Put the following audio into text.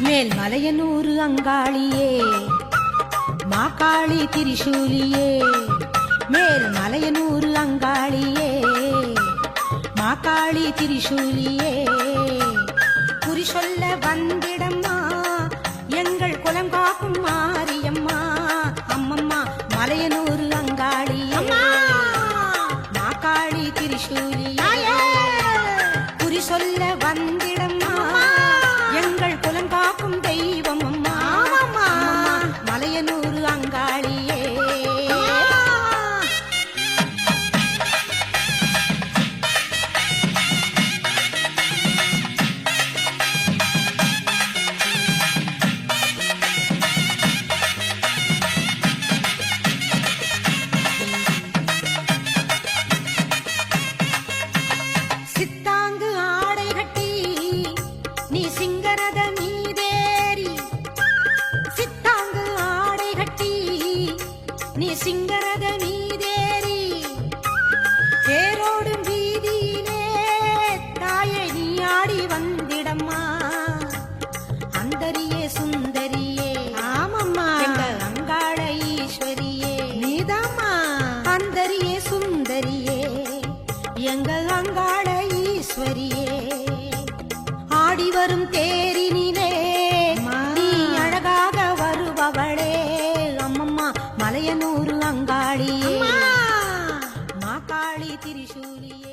மேல் மலையனூறு அங்காளியே மாக்காளி திரிசூலியே மேல் மலையனூறு அங்காளியே மாக்காளி திரிசூலியே. குறி சொல்ல வந்திடம்மா எங்கள் குலம் காக்கும் மாரியம்மா அம்மம்மா மலையனூறு அங்காளியே. மாக்காளி திரிசூலியே. குறி சொல்ல வந்திடம்மா அங்காள ஈஸ்வரியே ஆடி வரும் தேரினிலே நீ அழகாக வருபவளே அம்மம்மா மலையனூர் அங்காளியே. மாக்காளி திரிசூலியே.